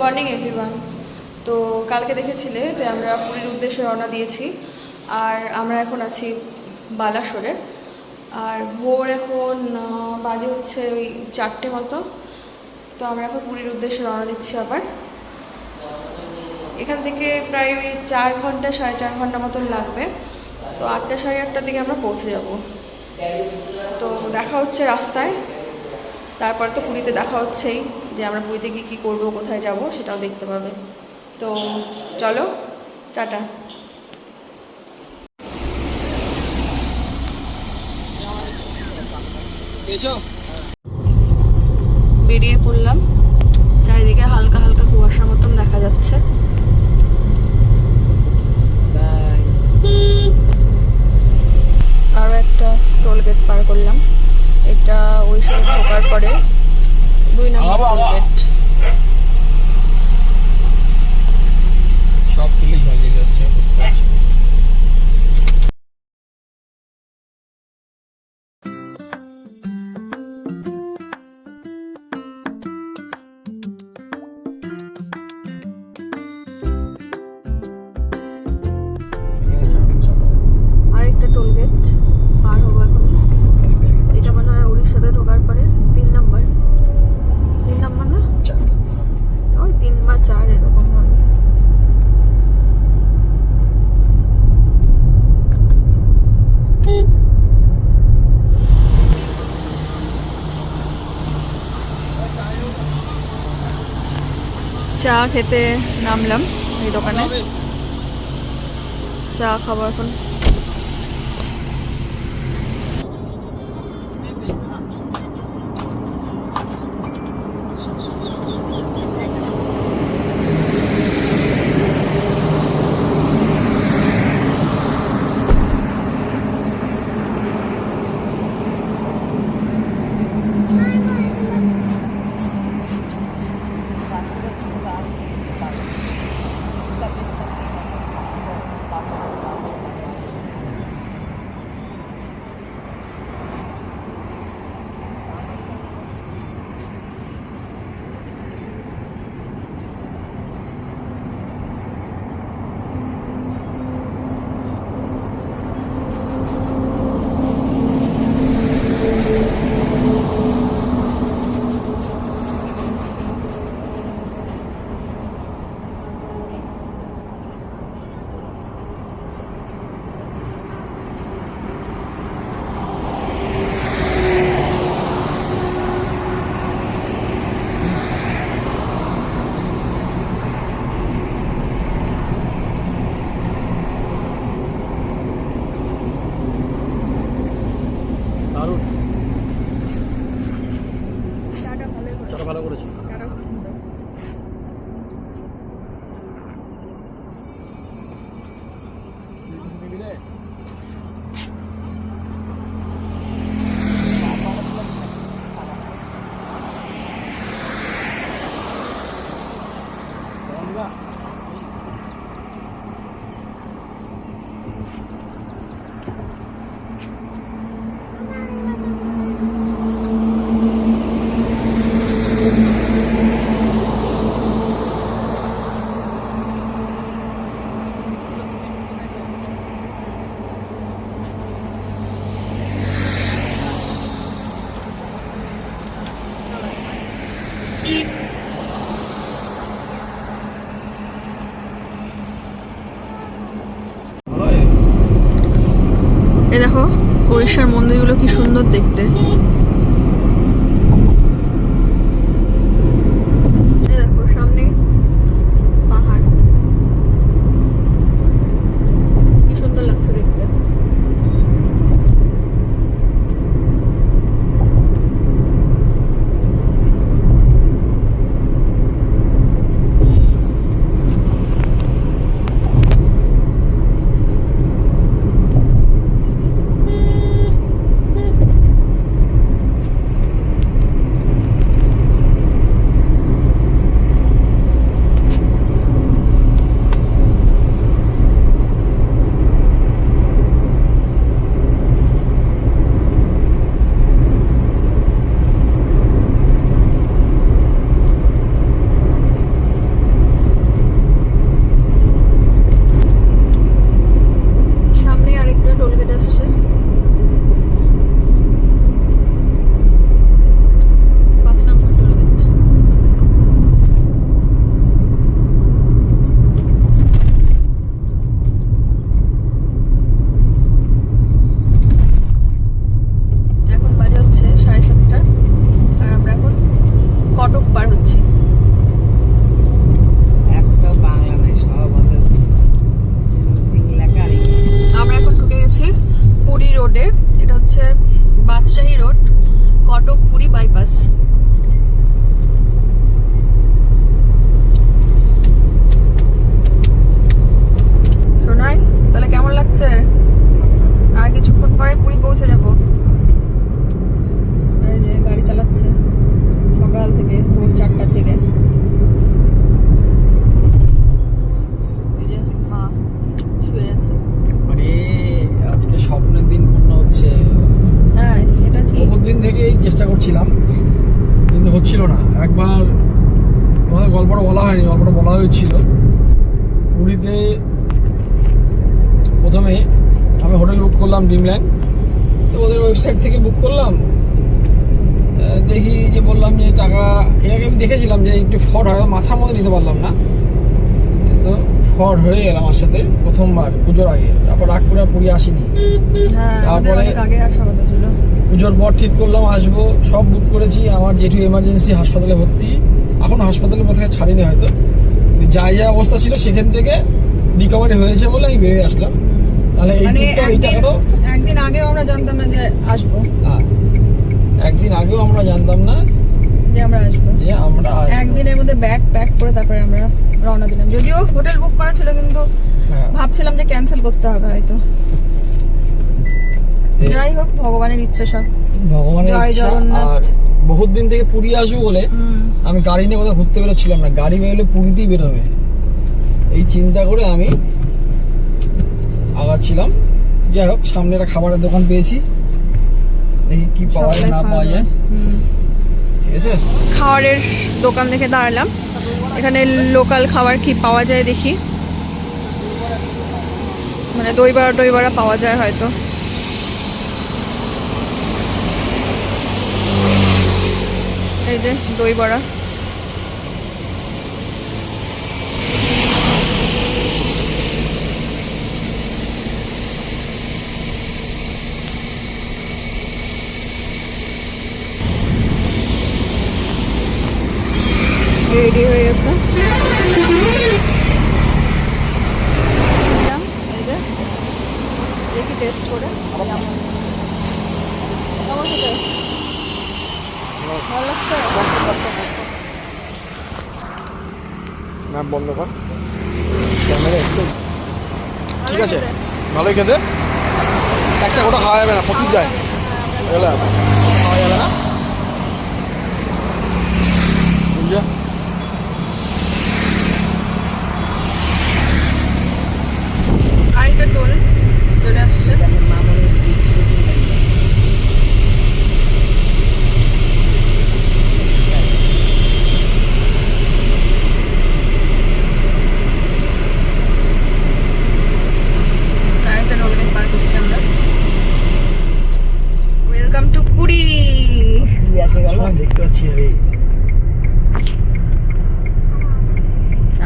Morning everyone তো কালকে দেখেছিলে যে আমরা পুরীর উদ্দেশ্যে রওনা দিয়েছি, আর আমরা এখন আছি বালাসরে। আর ভোর এখন বাজে হচ্ছে ওই চারটে মতো। তো আমরা এখন পুরীর উদ্দেশ্যে রওনা দিচ্ছি আবার। এখান থেকে প্রায় ওই চার ঘণ্টা, সাড়ে চার ঘণ্টা মতন লাগবে। তো আটটা, সাড়ে আটটার দিকে আমরা পৌঁছে যাব। তো দেখা হচ্ছে রাস্তায়। তারপর তো পুরীতে দেখা হচ্ছেই। যে আমরা পুরীতে গিয়ে কী করব কোথায় যাব সেটাও দেখতে পাবে। তো চলো টাটা। বেরিয়ে পড়লাম। চারিদিকে হালকা হালকা কুয়াশার মতন দেখা যাচ্ছে। আরও একটা টোল গেট পার করলাম। এটা ওই সাইড ঢোকার পরে দুই চা খেতে নামলাম এই দোকানে। চা খাব এখন। দেখো উড়িষ্যার মন্দিরগুলো কি সুন্দর দেখতে। এটা হচ্ছে বাদশাহী রোড কটক পুরী বাইপাস। শোনাই তাহলে কেমন লাগছে? আর কিছুক্ষণ পরে পৌঁছে এই যে গাড়ি চালাচ্ছে সকাল থেকে ভোর চারটা থেকে। দিন থেকেই চেষ্টা করছিলাম কিন্তু হচ্ছিল না। একবার তোমাদের গল্পটা বলা হয়নি গল্পটা বলা হয়েছিল। পুরীতে প্রথমে আমি হোটেল বুক করলাম ড্রিমল্যান্ড তো ওদের ওয়েবসাইট থেকে বুক করলাম। দেখি যে বললাম যে টাকা এর আগে আমি দেখেছিলাম যে একটু ফ্রড হয় মাথার মধ্যে নিতে পারলাম না। তো ফ্রড হয়ে গেলাম আমার সাথে প্রথমবার পুজোর আগে। তারপর রাগ করে পুরী আসিনি। হ্যাঁ, তারপরে আগে কথা ছিল। পুজোর পর ঠিক করলাম আসব সব বুক করেছি আমার জেঠু এমার্জেন্সি হাসপাতালে ভর্তি। এখন হাসপাতালের মধ্যে থেকে ছাড়িনি হয়তো। যা যা অবস্থা ছিল সেখান থেকে রিকভারি হয়েছে বলে আমি বেরিয়ে আসলাম। তাহলে এই মানে ট্রিপটা এই একদিন টাকাটাও একদিন আগেও আমরা জানতাম না যে আসব। হ্যাঁ, একদিন আগেও আমরা জানতাম না যে আমরা আসব। যে আমরা একদিনের মধ্যে ব্যাগ প্যাক করে তারপরে আমরা রওনা দিলাম। যদিও হোটেল বুক করা ছিল কিন্তু হ্যাঁ। ভাবছিলাম যে ক্যান্সেল করতে হবে হয়তো। যাই হোক ভগবানের ইচ্ছা সব। ভগবানের ইচ্ছা আর বহুত দিন থেকে পুরী আসব বলে আমি গাড়ি নিয়ে কোথাও ঘুরতে বেরোচ্ছিলাম না। গাড়ি বেরোলে পুরীতেই বেরোবে। এই চিন্তা করে আমি আগাচ্ছিলাম। যাই হোক সামনে একটা খাবারের দোকান পেয়েছি। দেখি কি পাওয়া যায় না পাওয়া যায়। ঠিক আছে? খাবারের দোকান দেখে দাঁড়ালাম। এখানে লোকাল খাবার কি পাওয়া যায় দেখি। মানে দই বড়া টই বড়া পাওয়া যায় হয়তো। এই যে দই বড়া। রেডি হয়ে গেছে। দেখি টেস্ট করে। কেমন? খেতে ম্যাম বন্ধ কর। ঠিক আছে? ভালোই খেতে একটা গোটা খাওয়া যাবে না, প্রচুর যায়। খাওয়া যাবে না বুঝলে আরেকটা টোল চলে আসছে আরেকটা টোল গেট পার করছি আমরা ওয়েলকাম টু পুরী সময় দেখতে পাচ্ছি রে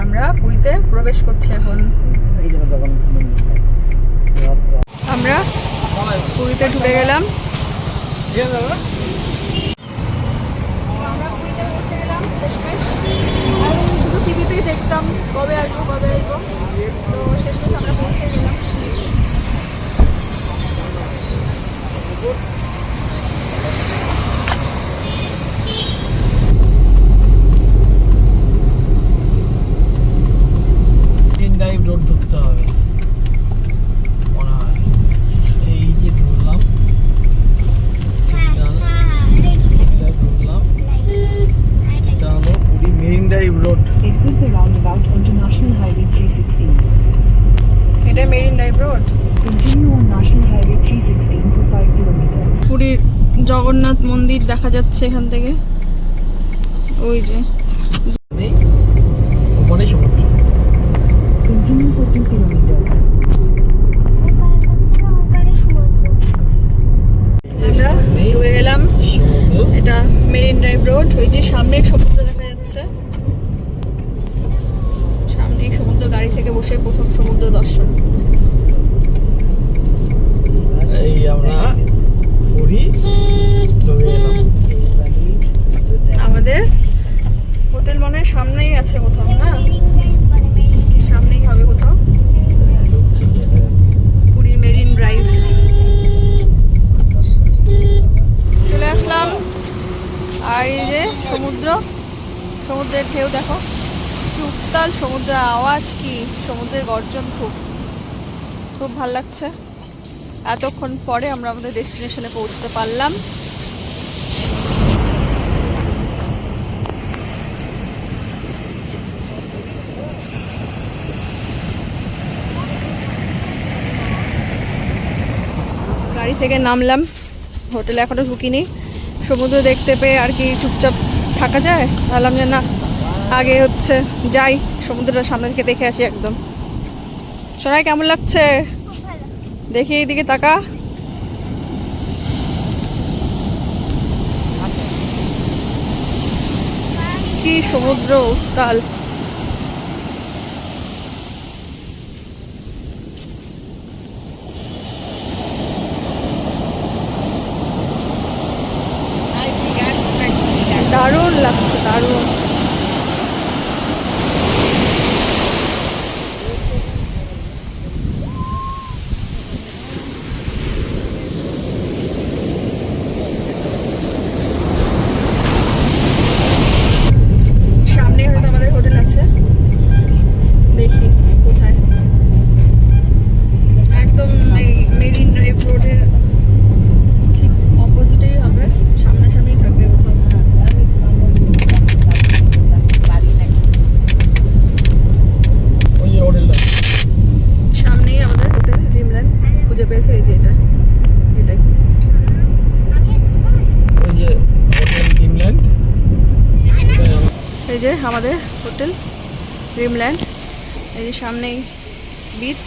আমরা পুরীতে প্রবেশ করছি এখন। আমরা পুরীতে ঢুকে গেলাম। শুধু টিভিতেই দেখতাম কবে আসব কবে আসব। তো শেষমেশ আমরা পৌঁছে গেলাম তিন ডাইভ রোড ধরতে হবে মনে হয় এই যে ধরলাম সিগন্যাল এটা ধরলাম এটা হলো Puri Marine Drive Road Exit the roundabout onto National Highway 316. এটা Marine Drive Road Continue on National Highway 316 for 5 kilometers. পুরীর জগন্নাথ মন্দির দেখা যাচ্ছে এখান থেকে। ওই যে। নেই ওখানেই সমুদ্র Continue for 2 kilometers. আমরা ঢুকে গেলাম এটা মেরিন ড্রাইভ রোড। ওই যে সমুদ্র দেখা যাচ্ছে। সামনে সমুদ্র, গাড়ি থেকে বসে প্রথম সমুদ্র দর্শন এই আমরা পুরী ঢুকে গেলাম আমাদের হোটেল মনে হয় সামনেই আছে কোথাও না সামনেই হবে কোথাও পুরী মেরিন ড্রাইভ চলে আসলাম আর এই যে সমুদ্র সমুদ্রের ঢেউ দেখো উত্তাল সমুদ্রের আওয়াজ কি? সমুদ্রের গর্জন খুব। খুব ভালো লাগছে। এতক্ষণ পরে আমরা আমাদের ডেস্টিনেশনে পৌঁছতে পারলাম। গাড়ি থেকে নামলাম। হোটেলে এখনও ঢুকিনি। সমুদ্র দেখতে পেয়ে আর কি চুপচাপ থাকা যায়? ভাবলাম যে না, আগে হচ্ছে যাই। সমুদ্রটা সামনে থেকে দেখে আসি একদম। সোনাই কেমন লাগছে? দেখি এইদিকে তাকা। কি সমুদ্র, উত্তাল দারুণ লাগছে দারুণ সামনে হয়তো আমাদের হোটেল আছে দেখি কোথায় একদম এই মেরিন ড্রাইভ রোডের ঠিক অপোজিটেই হবে সামনাসামনি থাকবে কোথাও ওই যে হোটেলটা সামনেই আমাদের হোটেল ড্রিমল্যান্ড খুঁজে পেয়েছে এই যে এটা এটাই ওই যে হোটেল ডিমল্যান্ড এই যে আমাদের হোটেল ড্রিমল্যান্ড এই যে সামনেই বিচ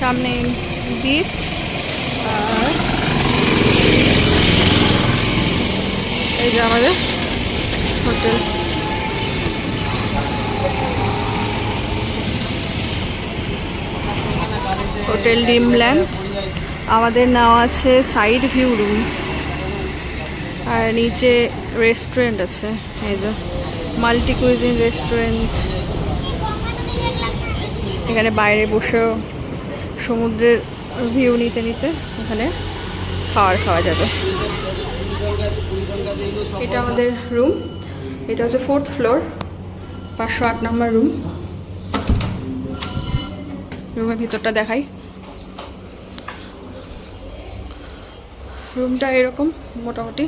সামনে বিচ আর এই যে আমাদের হোটেল। হোটেল ড্রিমল্যান্ড আমাদের নেওয়া আছে সাইড ভিউ রুম আর নিচে রেস্টুরেন্ট আছে, এই যে মাল্টি কুইজিন রেস্টুরেন্ট এখানে বাইরে বসেও সমুদ্রের ভিউ নিতে নিতে এখানে খাবার খাওয়া যাবে। এটা আমাদের রুম এটা হচ্ছে ফোর্থ ফ্লোর পাঁচশো আট নম্বর রুম রুমের ভিতরটা দেখাই। রুমটা এরকম, মোটামুটি।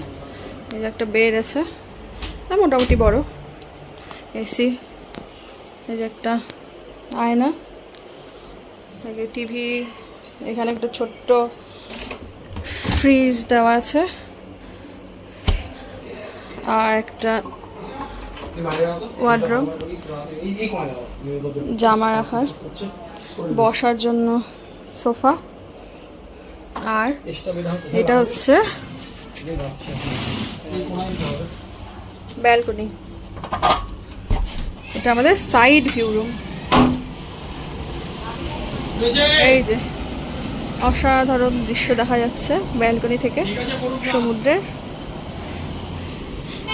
এই যে একটা বেড আছে মোটামুটি বড়। এসি এই যে একটা আয়না টিভি এখানে একটা ছোট্ট ফ্রিজ দেওয়া আছে। আর একটা ওয়ার্ড্রোব জামা রাখার, বসার জন্য সোফা আর এটা হচ্ছে ব্যালকনি। এটা আমাদের সাইড ভিউ রুম। এই যে অসাধারণ দৃশ্য দেখা যাচ্ছে ব্যালকনি থেকে সমুদ্রের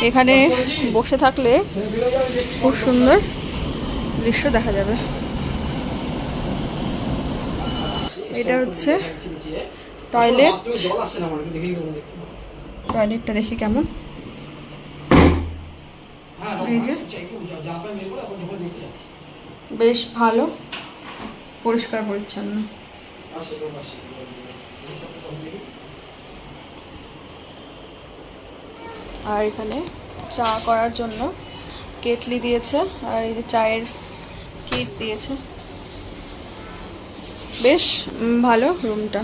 এখানে বসে থাকলে খুব সুন্দর দৃশ্য দেখা যাবে। এটা হচ্ছে টয়লেট। টয়লেটটা দেখি কেমন। হ্যাঁ এই যে। বেশ ভালো পরিষ্কার পরিচ্ছন্ন। আর এখানে চা করার জন্য কেটলি দিয়েছে আর এই যে চায়ের কিট দিয়েছে। বেশ ভালো রুমটা